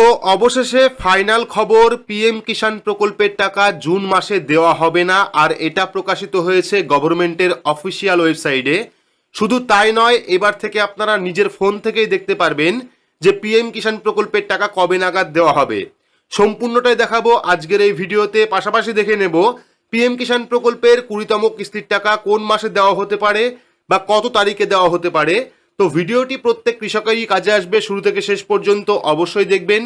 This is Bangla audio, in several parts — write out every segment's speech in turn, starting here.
তো অবশেষে ফাইনাল খবর, পিএম কিষাণ প্রকল্পের টাকা জুন মাসে দেওয়া হবে না, আর এটা প্রকাশিত হয়েছে গভর্নমেন্টের অফিসিয়াল ওয়েবসাইটে। শুধু তাই নয়, এবার থেকে আপনারা নিজের ফোন থেকেই দেখতে পারবেন যে পিএম কিষাণ প্রকল্পের টাকা কবে নাগাদ দেওয়া হবে। সম্পূর্ণটাই দেখাবো আজকের এই ভিডিওতে, পাশাপাশি দেখে নেব পিএম কিষাণ প্রকল্পের কুড়িতম কিস্তির টাকা কোন মাসে দেওয়া হতে পারে বা কত তারিখে দেওয়া হতে পারে। তো ভিডিওটি প্রত্যেক কৃষকেরই কাজে আসবে। শুরু থেকে শেষ পর্যন্ত অবশ্যই দেখবেন।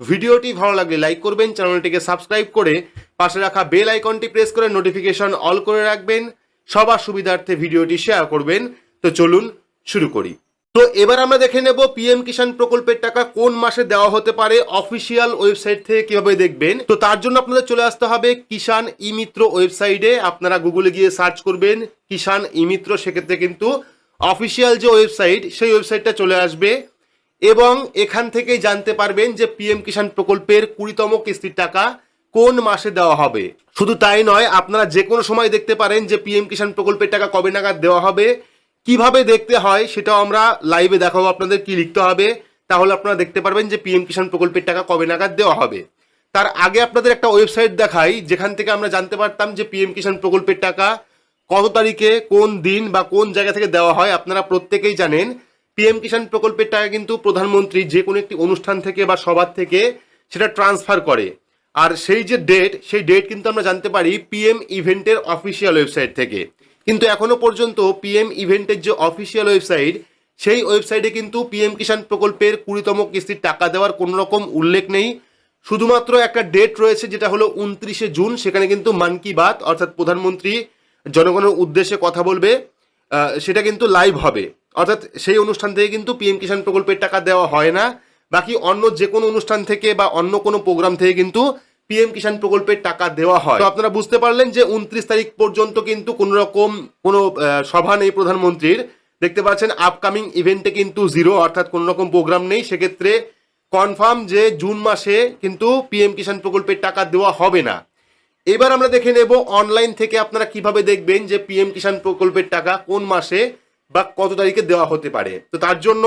ভিডিওটি ভালো লাগলে লাইক করবেন, চ্যানেলটিকে সাবস্ক্রাইব করে পাশে রাখা বেল আইকনটি প্রেস করে নোটিফিকেশন অল করে রাখবেন। সবার সুবিধার্থে ভিডিওটি শেয়ার করবেন। তো চলুন শুরু করি। তো এবার আমরা দেখে নেব পিএম কিষাণ প্রকল্পের টাকা কোন মাসে দেওয়া হতে পারে অফিসিয়াল ওয়েবসাইট থেকে কীভাবে দেখবেন। তো তার জন্য আপনাদের চলে আসতে হবে কিষাণ ইমিত্র ওয়েবসাইটে। আপনারা গুগলে গিয়ে সার্চ করবেন কিষাণ ইমিত্র সেক্ষেত্রে কিন্তু অফিসিয়াল যে ওয়েবসাইট, সেই ওয়েবসাইটটা চলে আসবে এবং এখান থেকেই জানতে পারবেন যে পিএম কিষাণ প্রকল্পের কুড়িতম কিস্তির টাকা কোন মাসে দেওয়া হবে। শুধু তাই নয়, আপনারা যে কোনো সময় দেখতে পারেন যে পিএম কিষাণ প্রকল্পের টাকা কবে নাগাদ দেওয়া হবে, কীভাবে দেখতে হয় সেটাও আমরা লাইভে দেখাবো আপনাদের কি লিখতে হবে, তাহলে আপনারা দেখতে পারবেন যে পিএম কিষাণ প্রকল্পের টাকা কবে নাগাদ দেওয়া হবে। তার আগে আপনাদের একটা ওয়েবসাইট দেখাই, যেখান থেকে আমরা জানতে পারতাম যে পিএম কিষাণ প্রকল্পের টাকা কত তারিখে, কোন দিন বা কোন জায়গা থেকে দেওয়া হয় আপনারা প্রত্যেকেই জানেন। পিএম কিষাণ প্রকল্পের টাকা কিন্তু প্রধানমন্ত্রী যে কোনো একটি অনুষ্ঠান থেকে বা সবার থেকে সেটা ট্রান্সফার করে। আর সেই যে ডেট সেই ডেট কিন্তু আমরা জানতে পারি পিএম ইভেন্টের অফিসিয়াল ওয়েবসাইট থেকে। কিন্তু এখনও পর্যন্ত পিএম ইভেন্টের যে অফিসিয়াল ওয়েবসাইট সেই ওয়েবসাইটে কিন্তু পিএম কিষাণ প্রকল্পের কুড়িতম কিস্তির টাকা দেওয়ার কোনো রকম উল্লেখ নেই। শুধুমাত্র একটা ডেট রয়েছে, যেটা হলো উনত্রিশে জুন, সেখানে কিন্তু মান কি বাত, অর্থাৎ প্রধানমন্ত্রী জনগণের উদ্দেশ্যে কথা বলবে সেটা কিন্তু লাইভ হবে। অর্থাৎ সেই অনুষ্ঠান থেকে কিন্তু পিএম কিষাণ প্রকল্পের টাকা দেওয়া হয় না। বাকি অন্য যে কোনো অনুষ্ঠান থেকে বা অন্য কোনো প্রোগ্রাম থেকে কিন্তু পিএম কিষাণ প্রকল্পের টাকা দেওয়া হয়। তো আপনারা বুঝতে পারলেন যে উনত্রিশ তারিখ পর্যন্ত কিন্তু কোনো রকম কোনো সভা নেই প্রধানমন্ত্রীর। দেখতে পাচ্ছেন আপকামিং ইভেন্টে কিন্তু জিরো অর্থাৎ কোনো রকম প্রোগ্রাম নেই। সেক্ষেত্রে কনফার্ম যে জুন মাসে কিন্তু পিএম কিষাণ প্রকল্পের টাকা দেওয়া হবে না। এবার আমরা দেখে নেব অনলাইন থেকে আপনারা কীভাবে দেখবেন যে পিএম কিষাণ প্রকল্পের টাকা কোন মাসে বা কত তারিখে দেওয়া হতে পারে। তো তার জন্য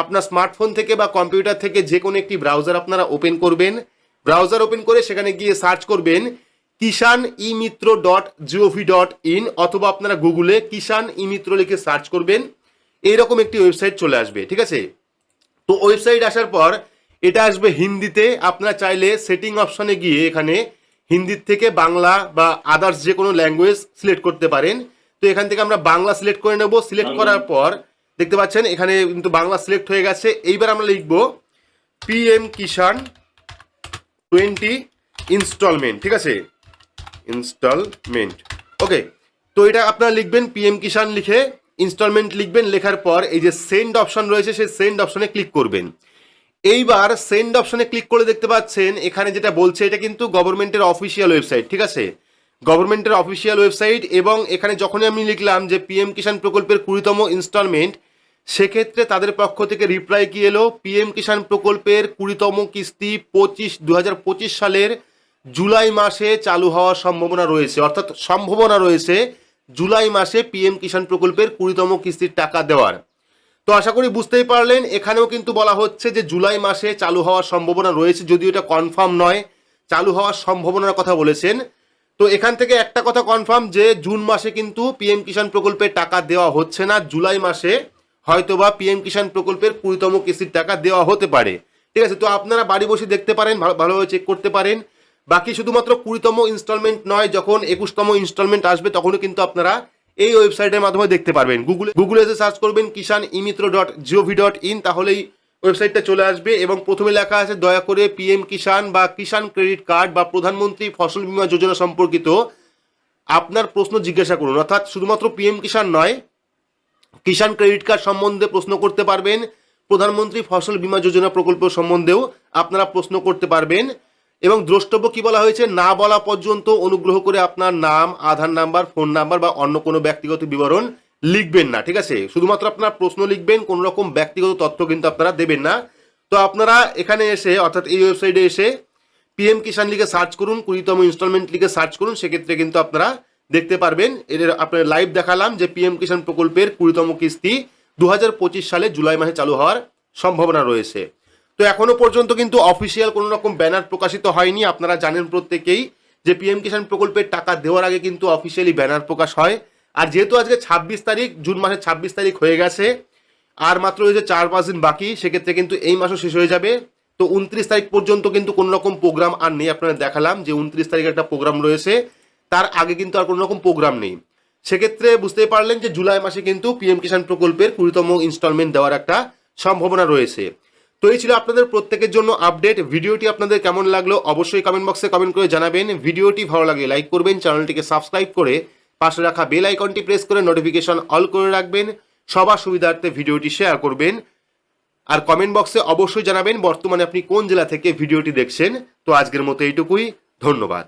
আপনার স্মার্টফোন থেকে বা কম্পিউটার থেকে যে কোনো একটি ব্রাউজার আপনারা ওপেন করবেন। ব্রাউজার ওপেন করে সেখানে গিয়ে সার্চ করবেন Kisan e Mitra dot GOV dot in অথবা আপনারা গুগলে কিষান ই মিত্র লিখে সার্চ করবেন। এইরকম একটি ওয়েবসাইট চলে আসবে, ঠিক আছে? তো ওয়েবসাইট আসার পর এটা আসবে হিন্দিতে। আপনারা চাইলে সেটিং অপশনে গিয়ে এখানে হিন্দির থেকে বাংলা বা আদার্স যে কোনো ল্যাঙ্গুয়েজ সিলেক্ট করতে পারেন। তো এখান থেকে আমরা বাংলা সিলেক্ট করে নেব। সিলেক্ট করার পর দেখতে পাচ্ছেন এখানে কিন্তু বাংলা সিলেক্ট হয়ে গেছে। এইবার আমরা লিখব পিএম কিষান টোয়েন্টি ইনস্টলমেন্ট ঠিক আছে? ইনস্টলমেন্ট ওকে তো এটা আপনারা লিখবেন পিএম কিষান লিখে ইনস্টলমেন্ট লিখবেন লেখার পর এই যে সেন্ড অপশন রয়েছে সেই সেন্ড অপশনে ক্লিক করবেন। এইবার সেন্ড অপশনে ক্লিক করে দেখতে পাচ্ছেন, এখানে যেটা বলছে, এটা কিন্তু গভর্নমেন্টের অফিসিয়াল ওয়েবসাইট ঠিক আছে? গভর্নমেন্টের অফিসিয়াল ওয়েবসাইট এবং এখানে যখনই আমি লিখলাম যে পিএম কিষাণ প্রকল্পের কুড়িতম ইনস্টলমেন্ট সেক্ষেত্রে তাদের পক্ষ থেকে রিপ্লাই কি এলো? পিএম কিষাণ প্রকল্পের কুড়িতম কিস্তি পঁচিশ দু সালের জুলাই মাসে চালু হওয়ার সম্ভাবনা রয়েছে। অর্থাৎ সম্ভাবনা রয়েছে, জুলাই মাসে পিএম কিষাণ প্রকল্পের কুড়িতম কিস্তির টাকা দেওয়ার। তো আশা করি বুঝতেই পারলেন, এখানেও কিন্তু বলা হচ্ছে যে জুলাই মাসে চালু হওয়ার সম্ভাবনা রয়েছে, যদিও এটা কনফার্ম নয়, চালু হওয়ার সম্ভাবনার কথা বলেছেন। তো এখান থেকে একটা কথা কনফার্ম যে জুন মাসে কিন্তু পিএম কিষাণ প্রকল্পের টাকা দেওয়া হচ্ছে না, জুলাই মাসে হয়তোবা পিএম কিষাণ প্রকল্পের কুড়িতম কিস্তির টাকা দেওয়া হতে পারে। ঠিক আছে, তো আপনারা বাড়ি বসে দেখতে পারেন ভালো- ভালোভাবে চেক করতে পারেন। বাকি শুধুমাত্র কুড়িতম ইনস্টলমেন্ট নয়, যখন একুশতম ইনস্টলমেন্ট আসবে, তখনও কিন্তু আপনারা এই ওয়েবসাইটের মাধ্যমে দেখতে পারবেন। গুগলে গুগলে এসে সার্চ করবেন Kisan eMitra dot GOV dot in তাহলেই ওয়েবসাইটটা চলে আসবে এবং প্রথমে লেখা আছে, দয়া করে পিএম কিষান বা কিষান ক্রেডিট কার্ড বা প্রধানমন্ত্রী ফসল বীমা যোজনা সম্পর্কিত আপনার প্রশ্ন জিজ্ঞাসা করুন। অর্থাৎ শুধুমাত্র পিএম কিষান নয়, কিষান ক্রেডিট কার্ড সম্বন্ধে প্রশ্ন করতে পারবেন, প্রধানমন্ত্রী ফসল বীমা যোজনা প্রকল্প সম্বন্ধেও আপনারা প্রশ্ন করতে পারবেন। এবং দ্রষ্টব্য কি বলা হয়েছে? না বলা পর্যন্ত অনুগ্রহ করে আপনার নাম, আধার নাম্বার, ফোন নাম্বার বা অন্য কোনো ব্যক্তিগত বিবরণ লিখবেন না, ঠিক আছে? শুধুমাত্র আপনার প্রশ্ন লিখবেন, কোনো রকম ব্যক্তিগত তথ্য কিন্তু আপনারা দেবেন না। তো আপনারা এখানে এসে, অর্থাৎ এই ওয়েবসাইটে এসে পিএম কিষাণ লিখে সার্চ করুন, কুড়িতম ইনস্টলমেন্ট লিখে সার্চ করুন, সেক্ষেত্রে কিন্তু আপনারা দেখতে পারবেন। এর আপনার লাইভ দেখালাম যে পিএম কিষাণ প্রকল্পের কুড়িতম কিস্তি দু হাজার পঁচিশ সালে জুলাই মাসে চালু হওয়ার সম্ভাবনা রয়েছে। তো এখনও পর্যন্ত কিন্তু অফিসিয়াল কোনো রকম ব্যানার প্রকাশিত হয়নি। আপনারা জানেন প্রত্যেকেই যে পিএম কিষাণ প্রকল্পের টাকা দেওয়ার আগে কিন্তু অফিসিয়ালি ব্যানার প্রকাশ হয়। আর যেহেতু আজকে ছাব্বিশ তারিখ, জুন মাসের ছাব্বিশ তারিখ হয়ে গেছে, আর মাত্র যে চার পাঁচ দিন বাকি, সেক্ষেত্রে কিন্তু এই মাসও শেষ হয়ে যাবে। তো উনত্রিশ তারিখ পর্যন্ত কিন্তু কোনো রকম প্রোগ্রাম আর নেই, আপনারা দেখালাম যে উনত্রিশ তারিখ একটা প্রোগ্রাম রয়েছে। তার আগে কিন্তু আর কোনো রকম প্রোগ্রাম নেই। সেক্ষেত্রে বুঝতেই পারলেন যে জুলাই মাসে কিন্তু পিএম কিষাণ প্রকল্পের কুড়িতম ইনস্টলমেন্ট দেওয়ার একটা সম্ভাবনা রয়েছে। তো এই ছিল আপনাদের প্রত্যেকের জন্য আপডেট ভিডিওটি আপনাদের কেমন লাগল অবশ্যই কমেন্ট বক্সে কমেন্ট করে জানাবেন। ভিডিওটি ভালো লাগলে লাইক করবেন, চ্যানেলটিকে সাবস্ক্রাইব করে পাশে রাখা বেল আইকনটি প্রেস করে নোটিফিকেশন অল করে রাখবেন। সবার সুবিধার্থে ভিডিওটি শেয়ার করবেন। আর কমেন্ট বক্সে অবশ্যই জানাবেন বর্তমানে আপনি কোন জেলা থেকে ভিডিওটি দেখছেন। তো আজকের মতো এইটুকুই। ধন্যবাদ।